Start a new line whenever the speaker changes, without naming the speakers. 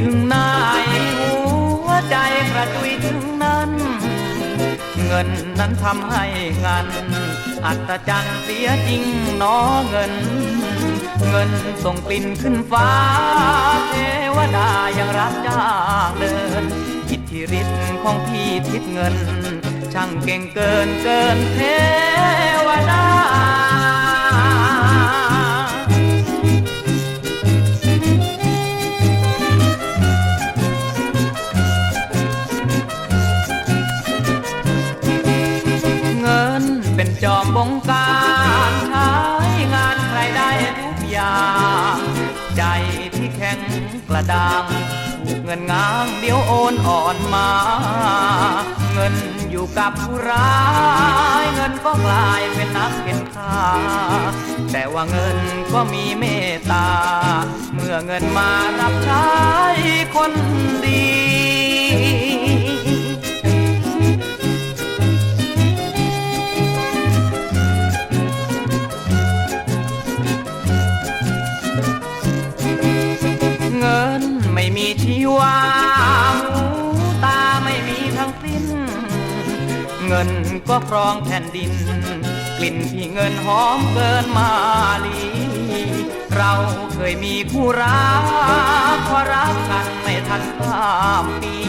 ถึงไหนหัวใจกระจุยถึงนั้น เงินนั้นทำให้งานอัศจรรย์เสียจริงหนอเงิน เงินส่งกลิ่นขึ้นฟ้า เทวดายังรับจ้างเดินอิทธิฤทธิ์ของพี่ทิศเงิน ช่างเก่งเกินเกินเท จอมบงการใช้งานใครได้ทุกอย่าง ใจที่แข็งกระด้างถูกเงินง้างเดี๋ยวโอนอ่อนมา เงินอยู่กับผู้ร้ายเงินก็กลายเป็นนักเป็นข้าแต่ว่าเงินก็มีเมตตา เมื่อเงินมารับใช้คนดี มีชีวาหูตาไม่มีทั้งสิ้น เงินก็ครองแผ่นดิน กลิ่นที่เงินหอมเกินมาลี เราเคยมีคู่รักพอรักกันไม่ทันข้ามปี